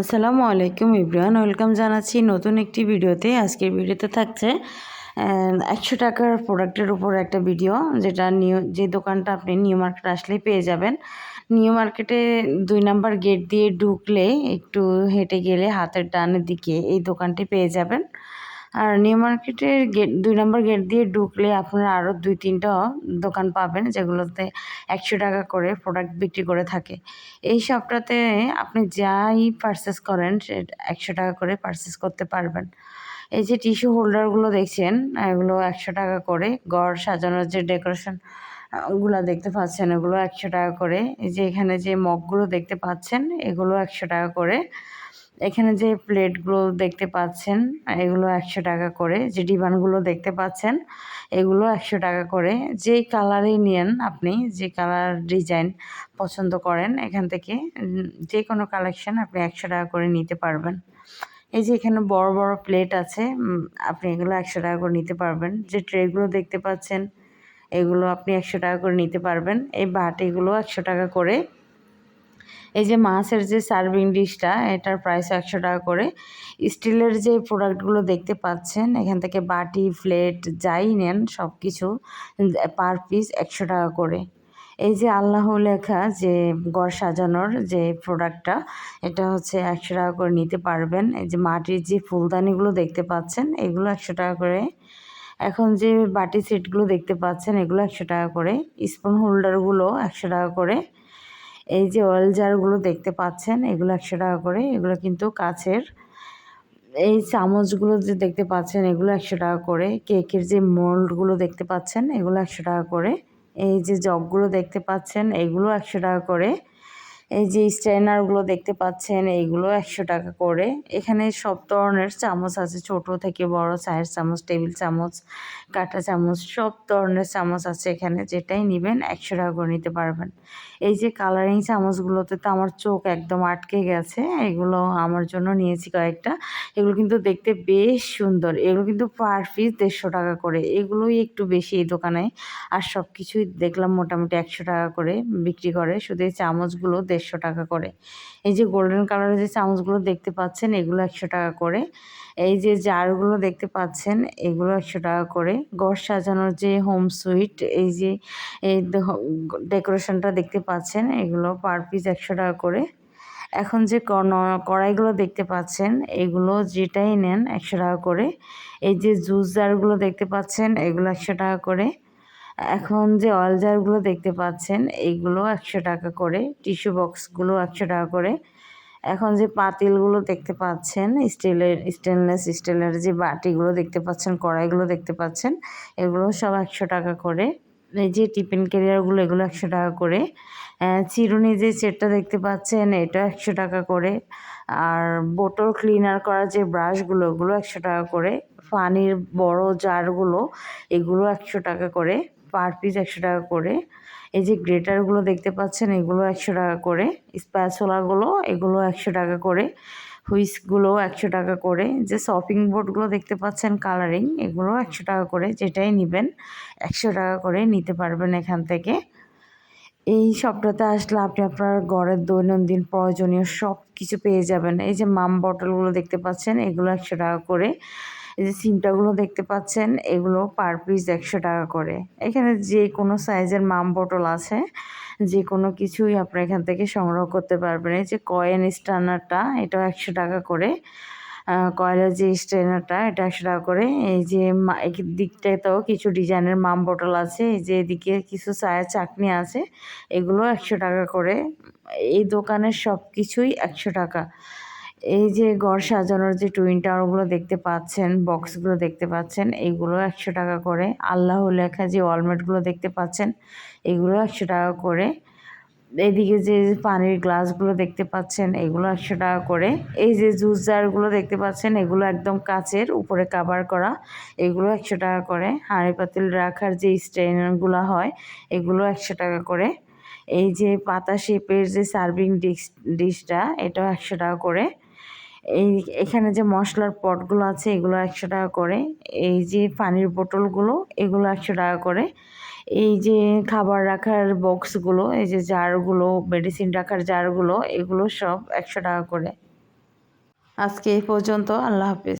আসসালামু আলাইকুম ইব্রাহান ওয়েলকাম জানাচ্ছি নতুন একটি ভিডিওতে। আজকের ভিডিওতে থাকছে একশো টাকার প্রোডাক্টের উপর একটা ভিডিও, যেটা নিউ, যে দোকানটা আপনি নিউ মার্কেট আসলেই পেয়ে যাবেন। নিউ মার্কেটে দুই নাম্বার গেট দিয়ে ঢুকলে একটু হেঁটে গেলে হাতের ডানের দিকে এই দোকানটি পেয়ে যাবেন। আর নিউ মার্কেটের গেট, দুই নম্বর গেট দিয়ে ঢুকলে আপনারা আরও দুই, তিনটা দোকান পাবেন যেগুলোতে একশো টাকা করে প্রোডাক্ট বিক্রি করে থাকে। এই শপটাতে আপনি যাই পারচেস করেন, সে একশো টাকা করে পারচেস করতে পারবেন। এই যে টিস্যু হোল্ডারগুলো দেখছেন, এগুলো একশো টাকা করে গড় সাজানোর যে ডেকোরেশনগুলো দেখতে পাচ্ছেন, এগুলো একশো টাকা করে। এই যে এখানে যে মগগুলো দেখতে পাচ্ছেন, এগুলো একশো টাকা করে। এখানে যে প্লেটগুলো দেখতে পাচ্ছেন, এগুলো একশো টাকা করে। যে ডিবানগুলো দেখতে পাচ্ছেন, এগুলো একশো টাকা করে। যেই কালারই নেন আপনি, যে কালার ডিজাইন পছন্দ করেন, এখান থেকে যে কোনো কালেকশন আপনি একশো টাকা করে নিতে পারবেন। এই যে এখানে বড় বড় প্লেট আছে আপনি এগুলো একশো টাকা করে নিতে পারবেন। যে ট্রেগুলো দেখতে পাচ্ছেন, এগুলো আপনি একশো টাকা করে নিতে পারবেন। এই বাটিগুলো একশো টাকা করে এই যে মাছের যে সার্ভিং ডিশটা এটার প্রাইস একশো টাকা করে। স্টিলের যে প্রোডাক্টগুলো দেখতে পাচ্ছেন, এখান থেকে বাটি প্লেট যাই নেন সব কিছু পার পিস একশো টাকা করে। এই যে আল্লাহ লেখা যে গড় সাজানোর যে প্রোডাক্টটা এটা হচ্ছে একশো টাকা করে নিতে পারবেন। এই যে মাটির যে ফুলদানিগুলো দেখতে পাচ্ছেন, এগুলো একশো টাকা করে। এখন যে বাটি সেটগুলো দেখতে পাচ্ছেন, এগুলো একশো টাকা করে। স্পুন হোল্ডারগুলো একশো টাকা করে। এই যে অয়েল জারগুলো দেখতে পাচ্ছেন, এগুলো একশো টাকা করে, এগুলো কিন্তু কাছের। এই চামচগুলো যে দেখতে পাচ্ছেন, এগুলো একশো টাকা করে। কেকের যে মোল্ডগুলো দেখতে পাচ্ছেন, এগুলো একশো টাকা করে। এই যে জগগুলো দেখতে পাচ্ছেন, এগুলো একশো টাকা করে। এই যে স্ট্রেনারগুলো দেখতে পাচ্ছেন, এইগুলো একশো টাকা করে। এখানে সব ধরনের চামচ আছে, ছোট থেকে বড়, চায়ের চামচ, টেবিল চামচ, কাঁটা চামচ, সব ধরনের চামচ আছে এখানে। যেটাই নেবেন একশো টাকা করে নিতে পারবেন। এই যে কালারিং চামচগুলোতে তো আমার চোখ একদম আটকে গেছে। এগুলো আমার জন্য নিয়েছি কয়েকটা। এগুলো কিন্তু দেখতে বেশ সুন্দর। এগুলো কিন্তু পার পিস দেড়শো টাকা করে। এগুলোই একটু বেশি এই দোকানে। আর সব কিছুই দেখলাম মোটামুটি একশো টাকা করে বিক্রি করে। শুধু এই চামচগুলো দেড়শো টাকা করে। এই যে গোল্ডেন কালারের যে চামচগুলো দেখতে পাচ্ছেন, এগুলো একশো টাকা করে। এই যে জারগুলো দেখতে পাচ্ছেন, এগুলো একশো টাকা করে। ঘর সাজানোর যে হোম সুইট এই যে, এই ডেকোরেশনটা দেখতে পাচ্ছেন, এগুলো পার পিস একশো টাকা করে। এখন যে কড়াইগুলো দেখতে পাচ্ছেন, এগুলো যেটাই নেন একশো টাকা করে। এই যে জুস জারগুলো দেখতে পাচ্ছেন, এগুলো একশো টাকা করে। এখন যে অয়েল জারগুলো দেখতে পাচ্ছেন, এইগুলো একশো টাকা করে, টিস্যু বক্সগুলো একশো টাকা করে। এখন যে পাতিলগুলো দেখতে পাচ্ছেন, স্টিলের, স্টেনলেস, স্টিলের যে বাটিগুলো দেখতে পাচ্ছেন কড়াইগুলো দেখতে পাচ্ছেন, এগুলো সব একশো টাকা করে। এই যে টিফিন ক্যারিয়ারগুলো এগুলো একশো টাকা করে। চিরুনি যে সেটটা দেখতে পাচ্ছেন, এটা একশো টাকা করে। আর বোটল ক্লিনার করার যে ব্রাশগুলো ওগুলো একশো টাকা করে। পানির বড় জারগুলো এগুলো একশো টাকা করে। পার পিস একশো টাকা করে। এই যে গ্রেটারগুলো দেখতে পাচ্ছেন, এগুলো একশো টাকা করে। স্প্যাচোলাগুলো এগুলো একশো টাকা করে। হুইসগুলো একশো টাকা করে। যে শপিং বোর্ডগুলো দেখতে পাচ্ছেন, কালারিং, এগুলো একশো টাকা করে। যেটাই নেবেন, একশো টাকা করে নিতে পারবেন এখান থেকে। এই সবটাতে আসলে আপনি আপনার ঘরের দৈনন্দিন প্রয়োজনীয় সব কিছু পেয়ে যাবেন। এই যে মাম বটলগুলো দেখতে পাচ্ছেন, এগুলো একশো টাকা করে। এই যে সিমটাগুলো দেখতে পাচ্ছেন, এগুলো পার পিস একশো টাকা করে। এখানে যে কোনো সাইজের মাম বটল আছে, যে কোনো কিছুই আপনি এখান থেকে সংগ্রহ করতে পারবেন। এই যে কয়েন স্টানারটা এটাও একশো টাকা করে। কয়লার যে স্ট্রেনারটা এটা একশো টাকা করে। এই যে দিকটাতেও কিছু ডিজাইনের মাম বটল আছে। এই যে এদিকে কিছু চায়ের চাটনি আছে, এগুলো একশো টাকা করে। এই দোকানের সব কিছুই একশো টাকা। এই যে ঘর সাজানোর যে টুইন টাওয়ারগুলো দেখতে পাচ্ছেন, বক্সগুলো দেখতে পাচ্ছেন, এইগুলো একশো টাকা করে। আল্লাহ লেখা যে ওয়ালমেটগুলো দেখতে পাচ্ছেন, এগুলো একশো টাকা করে। এদিকে যে পানির গ্লাসগুলো দেখতে পাচ্ছেন, এগুলো একশো টাকা করে। এই যে জুস জারগুলো দেখতে পাচ্ছেন, এগুলো একদম কাচের, উপরে কাভার করা, এগুলো একশো টাকা করে। হাঁড়ি পাতিল রাখার যে স্ট্রেনারগুলো হয়, এগুলো একশো টাকা করে। এই যে পাতা শেপের যে সার্ভিং ডিশ ডিশটা, এটাও একশো টাকা করে। এই এখানে যে মশলার পটগুলো আছে, এগুলো একশো টাকা করে। এই যে পানির বোতলগুলো, এগুলো একশো টাকা করে। এই যে খাবার রাখার বক্সগুলো, এই যে জারগুলো, মেডিসিন রাখার জারগুলো, এগুলো সব একশো টাকা করে। আজকে এই পর্যন্ত, আল্লাহ হাফেজ।